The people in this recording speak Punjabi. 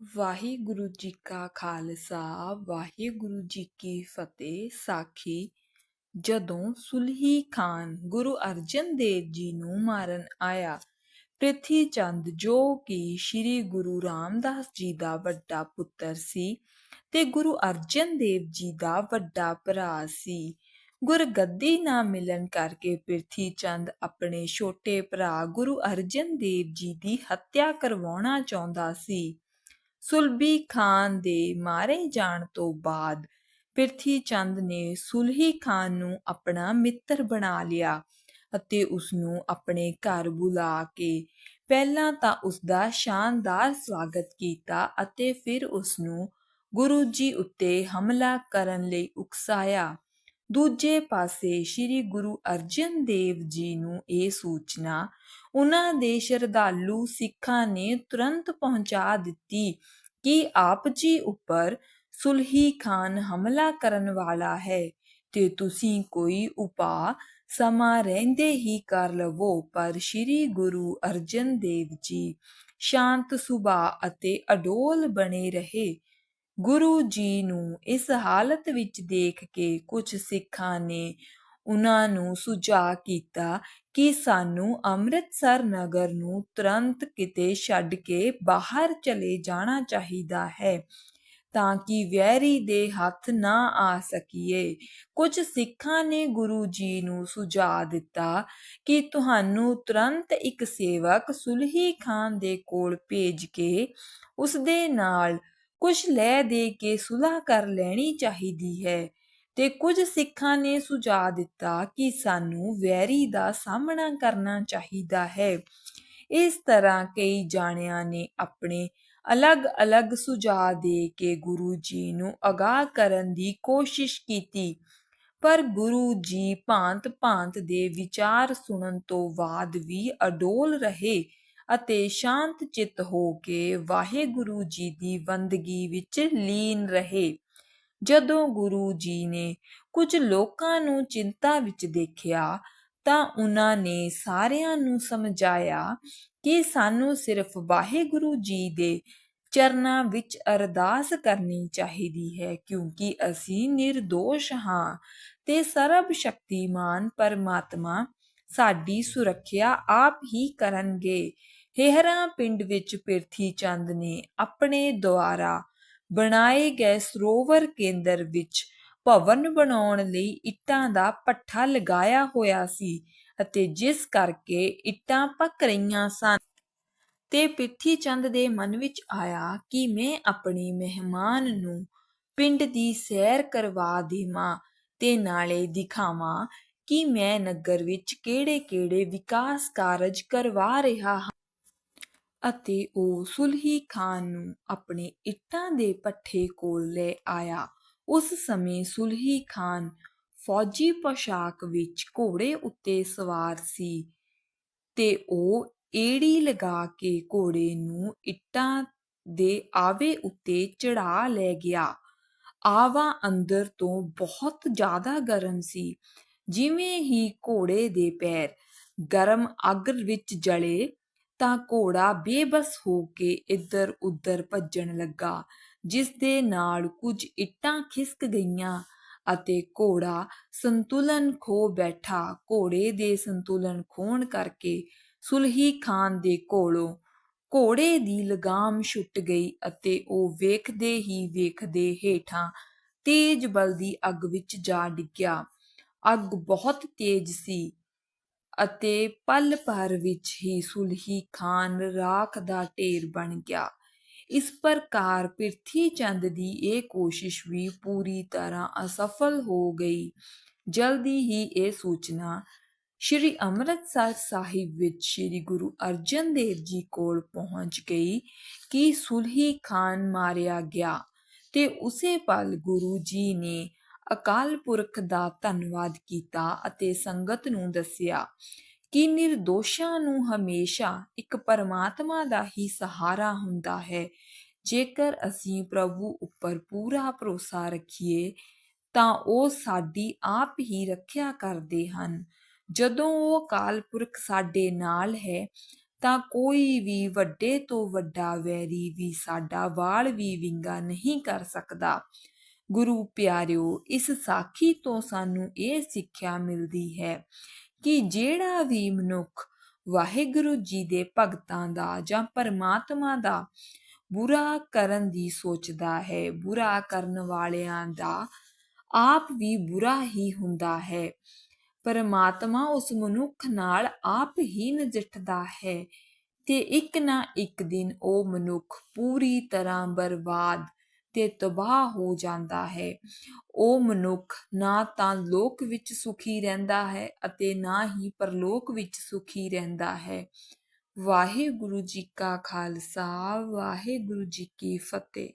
ਵਾਹਿਗੁਰੂ ਜੀ ਕਾ ਖਾਲਸਾ, ਵਾਹਿਗੁਰੂ ਜੀ ਕੀ ਫਤਿਹ। ਸਾਖੀ, ਜਦੋਂ ਸੁਲਹੀ ਖਾਨ ਗੁਰੂ ਅਰਜਨ ਦੇਵ ਜੀ ਨੂੰ ਮਾਰਨ ਆਇਆ, ਪ੍ਰਿਥੀ ਚੰਦ ਜੋ ਕਿ ਸ੍ਰੀ ਗੁਰੂ ਰਾਮਦਾਸ ਜੀ ਦਾ ਵੱਡਾ ਪੁੱਤਰ ਸੀ ਤੇ ਗੁਰੂ ਅਰਜਨ ਦੇਵ ਜੀ ਦਾ ਵੱਡਾ ਭਰਾ ਸੀ, ਗੁਰਗੱਦੀ ਨਾ ਮਿਲਣ ਕਰਕੇ ਪ੍ਰਿਥੀ ਚੰਦ ਆਪਣੇ ਛੋਟੇ ਭਰਾ ਗੁਰੂ ਅਰਜਨ ਦੇਵ ਜੀ ਦੀ ਹੱਤਿਆ ਕਰਵਾਉਣਾ ਚਾਹੁੰਦਾ ਸੀ। ਸੁਲਬੀ ਖਾਨ ਦੇ ਮਾਰੇ ਜਾਣ ਤੋਂ ਬਾਅਦ ਪ੍ਰਿਥੀ ਚੰਦ ਨੇ ਸੁਲਹੀ ਖਾਨ ਨੂੰ ਆਪਣਾ ਮਿੱਤਰ ਬਣਾ ਲਿਆ ਅਤੇ ਉਸ ਨੂੰ ਆਪਣੇ ਘਰ ਬੁਲਾ ਕੇ ਪਹਿਲਾਂ ਤਾਂ ਉਸ ਦਾ ਸ਼ਾਨਦਾਰ ਸਵਾਗਤ ਕੀਤਾ ਅਤੇ ਫਿਰ ਉਸ ਨੂੰ ਗੁਰੂ ਜੀ ਉੱਤੇ ਹਮਲਾ ਕਰਨ ਲਈ ਉਕਸਾਇਆ। ਦੂਜੇ ਪਾਸੇ ਸ੍ਰੀ ਗੁਰੂ ਅਰਜਨ ਦੇਵ ਜੀ ਨੂੰ ਇਹ ਸੂਚਨਾ ਉਹਨਾਂ ਦੇ ਸ਼ਰਧਾਲੂ ਸਿੱਖਾਂ ਨੇ ਤੁਰੰਤ ਪਹੁੰਚਾ ਦਿੱਤੀ ਕਿ ਆਪ ਜੀ ਉੱਪਰ ਸੁਲਹੀ ਖਾਨ ਹਮਲਾ ਕਰਨ ਵਾਲਾ ਹੈ ਤੇ ਤੁਸੀਂ ਕੋਈ ਉਪਾਅ ਸਮਾਂ ਰਹਿੰਦੇ ਹੀ ਕਰ ਲਵੋ। ਪਰ ਸ੍ਰੀ ਗੁਰੂ ਅਰਜਨ ਦੇਵ ਜੀ ਸ਼ਾਂਤ ਸੁਭਾਅ ਅਤੇ ਅਡੋਲ ਬਣੇ ਰਹੇ। ਗੁਰੂ ਜੀ ਨੂੰ ਇਸ ਹਾਲਤ ਵਿੱਚ ਦੇਖ ਕੇ ਕੁਝ ਸਿੱਖਾਂ ਨੇ ਉਹਨਾਂ ਨੂੰ ਸੁਝਾਅ ਕੀਤਾ ਕਿ ਸਾਨੂੰ ਅੰਮ੍ਰਿਤਸਰ ਨਗਰ ਨੂੰ ਤੁਰੰਤ ਕਿਤੇ ਛੱਡ ਕੇ ਬਾਹਰ ਚਲੇ ਜਾਣਾ ਚਾਹੀਦਾ ਹੈ ਤਾਂ ਕਿ ਵੈਰੀ ਦੇ ਹੱਥ ਨਾ ਆ ਸਕੀਏ। ਕੁਝ ਸਿੱਖਾਂ ਨੇ ਗੁਰੂ ਜੀ ਨੂੰ ਸੁਝਾਅ ਦਿੱਤਾ ਕਿ ਤੁਹਾਨੂੰ ਤੁਰੰਤ ਇੱਕ ਸੇਵਕ ਸੁਲਹੀ ਖਾਨ ਦੇ ਕੋਲ ਭੇਜ ਕੇ ਉਸ ਦੇ ਨਾਲ ਕੁਝ ਲੈ ਦੇ ਕੇ ਸੁਲਹ ਕਰ ਲੈਣੀ ਚਾਹੀਦੀ ਹੈ ਤੇ ਕੁਝ ਸਿੱਖਾਂ ਨੇ ਸੁਝਾਅ ਦਿੱਤਾ ਕਿ ਸਾਨੂੰ ਵੈਰੀ ਦਾ ਸਾਹਮਣਾ ਕਰਨਾ ਚਾਹੀਦਾ ਹੈ। ਇਸ ਤਰ੍ਹਾਂ ਕਈ ਜਾਣਿਆਂ ਨੇ ਆਪਣੇ ਅਲੱਗ-ਅਲੱਗ ਸੁਝਾਅ ਦੇ ਕੇ ਗੁਰੂ ਜੀ ਨੂੰ ਅਗਾਹ ਕਰਨ ਦੀ ਕੋਸ਼ਿਸ਼ ਕੀਤੀ, ਪਰ ਗੁਰੂ ਜੀ ਭਾਂਤ-ਭਾਂਤ ਦੇ ਵਿਚਾਰ ਸੁਣਨ ਤੋਂ ਬਾਅਦ ਵੀ ਅਡੋਲ ਰਹੇ ਅਤੇ ਸ਼ਾਂਤ ਚਿੱਤ ਹੋ ਕੇ ਵਾਹਿਗੁਰੂ ਜੀ ਦੀ ਬੰਦਗੀ ਵਿੱਚ ਲੀਨ ਰਹੇ। ਜਦੋਂ ਗੁਰੂ ਜੀ ਨੇ ਕੁਝ ਲੋਕਾਂ ਨੂੰ ਚਿੰਤਾ ਵਿੱਚ ਦੇਖਿਆ, ਤਾਂ ਉਹਨਾਂ ਨੇ ਸਾਰਿਆਂ ਨੂੰ ਸਮਝਾਇਆ ਕਿ ਸਾਨੂੰ ਸਿਰਫ ਵਾਹਿਗੁਰੂ ਜੀ ਦੇ ਚਰਨਾਂ ਵਿੱਚ ਅਰਦਾਸ ਕਰਨੀ ਚਾਹੀਦੀ ਹੈ, ਕਿਉਂਕਿ ਅਸੀਂ નિર્ਦੋਸ਼ ਹਾਂ ਤੇ ਸਰਬ ਸ਼ਕਤੀਮਾਨ ਪਰਮਾਤਮਾ ਸਾਡੀ ਸੁਰੱਖਿਆ ਆਪ ਹੀ ਕਰਨਗੇ। ਹੇਹਰਾ ਪਿੰਡ ਵਿੱਚ ਪਿਰਥੀ ਚੰਦ ਨੇ ਆਪਣੇ ਦੁਆਰਾ ਬਣਾਏ ਗਏ ਸਰੋਵਰ ਕੇਂਦਰ ਵਿੱਚ ਭਵਨ ਬਣਾਉਣ ਲਈ ਇੱਟਾਂ ਦਾ ਪੱਠਾ ਲਗਾਇਆ ਹੋਇਆ ਸੀ ਅਤੇ ਜਿਸ ਕਰਕੇ ਇੱਟਾਂ ਪੱਕ ਰਹੀਆਂ ਸਨ। ਤੇ ਪਿੱਥੀ ਚੰਦ ਦੇ ਮਨ ਵਿੱਚ ਆਇਆ ਕਿ ਮੈਂ ਆਪਣੇ ਮਹਿਮਾਨ ਨੂੰ ਪਿੰਡ ਦੀ ਸੈਰ ਕਰਵਾ ਦੇਵਾਂ ਤੇ ਨਾਲੇ ਦਿਖਾਵਾਂ ਕਿ ਮੈਂ ਨਗਰ ਵਿੱਚ ਕਿਹੜੇ-ਕਿਹੜੇ ਵਿਕਾਸ ਕਾਰਜ ਕਰਵਾ ਰਿਹਾ ਹਾਂ। ਅਤੇ ਉਹ ਸੁਲਹੀ ਖਾਨ ਨੂੰ ਆਪਣੇ ਇੱਟਾਂ ਦੇ ਪੱਠੇ ਕੋਲ ਲੈ ਆਇਆ। ਉਸ ਸਮੇਂ ਸੁਲਹੀ ਖਾਨ ਫੌਜੀ ਪੋਸ਼ਾਕ ਵਿੱਚ ਘੋੜੇ ਉੱਤੇ ਸਵਾਰ ਸੀ ਤੇ ਉਹ ਏੜੀ ਲਗਾ ਕੇ ਘੋੜੇ ਨੂੰ ਇੱਟਾਂ ਦੇ ਆਵੇ ਉੱਤੇ ਚੜਾ ਲੈ ਗਿਆ। ਆਵਾ ਅੰਦਰ ਤੋਂ ਬਹੁਤ ਜ਼ਿਆਦਾ ਗਰਮ ਸੀ। ਜਿਵੇਂ ਹੀ ਘੋੜੇ ਦੇ ਪੈਰ ਗਰਮ ਅੱਗ ਵਿੱਚ ਜਲੇ ਤਾਂ ਘੋੜਾ ਬੇਬਸ ਹੋ ਕੇ ਇੱਧਰ ਉੱਧਰ ਭੱਜਣ ਲੱਗਾ, ਜਿਸ ਦੇ ਨਾਲ ਕੁਝ ਇੱਟਾਂ ਖਿਸਕ ਗਈਆਂ ਅਤੇ ਘੋੜਾ ਸੰਤੁਲਨ ਖੋ ਬੈਠਾ। ਘੋੜੇ ਦੇ ਸੰਤੁਲਨ ਖੋਣ ਕਰਕੇ ਸੁਲਹੀ ਖਾਨ ਦੇ ਕੋਲੋਂ ਘੋੜੇ ਦੀ ਲਗਾਮ ਛੁੱਟ ਗਈ ਅਤੇ ਉਹ ਵੇਖਦੇ ਹੀ ਵੇਖਦੇ ਹੇਠਾਂ ਤੇਜ਼ ਬਲਦੀ ਅੱਗ ਵਿੱਚ ਜਾ ਡਿੱਗਿਆ। ਅੱਗ ਬਹੁਤ ਤੇਜ਼ ਸੀ। ਅਤੇ ਪਲ ਭਰ ਵਿੱਚ ਹੀ ਸੁਲਹੀ ਖਾਨ ਰਾਖ ਦਾ ਢੇਰ ਬਣ ਗਿਆ। ਇਸ ਪ੍ਰਕਾਰ ਪ੍ਰਿਥੀ ਚੰਦ ਦੀ ਇਹ ਕੋਸ਼ਿਸ਼ ਵੀ ਪੂਰੀ ਤਰ੍ਹਾਂ ਅਸਫਲ ਹੋ ਗਈ। ਜਲਦੀ ਹੀ ਇਹ ਸੂਚਨਾ ਸ਼੍ਰੀ ਅੰਮ੍ਰਿਤਸਰ ਸਾਹਿਬ ਵਿੱਚ ਸ਼੍ਰੀ ਗੁਰੂ ਅਰਜਨ ਦੇਵ ਜੀ ਕੋਲ ਪਹੁੰਚ ਗਈ ਕਿ ਸੁਲਹੀ ਖਾਨ ਮਾਰਿਆ ਗਿਆ ਤੇ ਉਸੇ ਪਲ ਗੁਰੂ ਜੀ ਨੇ ਅਕਾਲ ਪੁਰਖ ਦਾ ਧੰਨਵਾਦ ਕੀਤਾ ਅਤੇ ਸੰਗਤ ਨੂੰ ਦੱਸਿਆ ਕਿ નિર્ਦੋਸ਼ਾਂ ਨੂੰ ਹਮੇਸ਼ਾ ਇੱਕ ਪਰਮਾਤਮਾ ਦਾ ਹੀ ਸਹਾਰਾ ਹੁੰਦਾ ਹੈ। ਜੇਕਰ ਅਸੀਂ ਪ੍ਰਭੂ ਉੱਪਰ ਪੂਰਾ ਭਰੋਸਾ ਰੱਖੀਏ, ਤਾਂ ਉਹ ਸਾਡੀ ਆਪ ਹੀ ਰੱਖਿਆ ਕਰਦੇ ਹਨ। ਜਦੋਂ ਉਹ ਅਕਾਲ ਪੁਰਖ ਸਾਡੇ ਨਾਲ ਹੈ, ਤਾਂ ਕੋਈ ਵੀ ਵੱਡੇ ਤੋਂ ਵੱਡਾ ਵੈਰੀ ਵੀ ਸਾਡਾ ਵਾਲ ਵੀ ਵਿੰਗਾ ਨਹੀਂ ਕਰ ਸਕਦਾ। ਗੁਰੂ ਪਿਆਰਿਓ, ਇਸ ਸਾਖੀ ਤੋਂ ਸਾਨੂੰ ਇਹ ਸਿੱਖਿਆ ਮਿਲਦੀ ਹੈ ਕਿ ਜਿਹੜਾ ਵੀ ਮਨੁੱਖ ਵਾਹਿਗੁਰੂ ਜੀ ਦੇ ਭਗਤਾਂ ਦਾ ਜਾਂ ਪਰਮਾਤਮਾ ਦਾ ਬੁਰਾ ਕਰਨ ਦੀ ਸੋਚਦਾ ਹੈ, ਬੁਰਾ ਕਰਨ ਵਾਲਿਆਂ ਦਾ ਆਪ ਵੀ ਬੁਰਾ ਹੀ ਹੁੰਦਾ ਹੈ। ਪਰਮਾਤਮਾ ਉਸ ਮਨੁੱਖ ਨਾਲ ਆਪ ਹੀ ਨਜਿੱਠਦਾ ਹੈ ਤੇ ਇੱਕ ਨਾ ਇੱਕ ਦਿਨ ਉਹ ਮਨੁੱਖ ਪੂਰੀ ਤਰ੍ਹਾਂ ਬਰਬਾਦ ਤੇ ਤਬਾਹ ਹੋ ਜਾਂਦਾ ਹੈ। ਉਹ ਮਨੁੱਖ ਨਾ ਤਾਂ ਲੋਕ ਵਿੱਚ ਸੁਖੀ ਰਹਿੰਦਾ ਹੈ ਅਤੇ ਨਾ ਹੀ ਪਰਲੋਕ ਵਿੱਚ ਸੁਖੀ ਰਹਿੰਦਾ ਹੈ। ਵਾਹਿਗੁਰੂ ਜੀ ਕਾ ਖਾਲਸਾ, ਵਾਹਿਗੁਰੂ ਜੀ ਕੀ ਫਤਿਹ।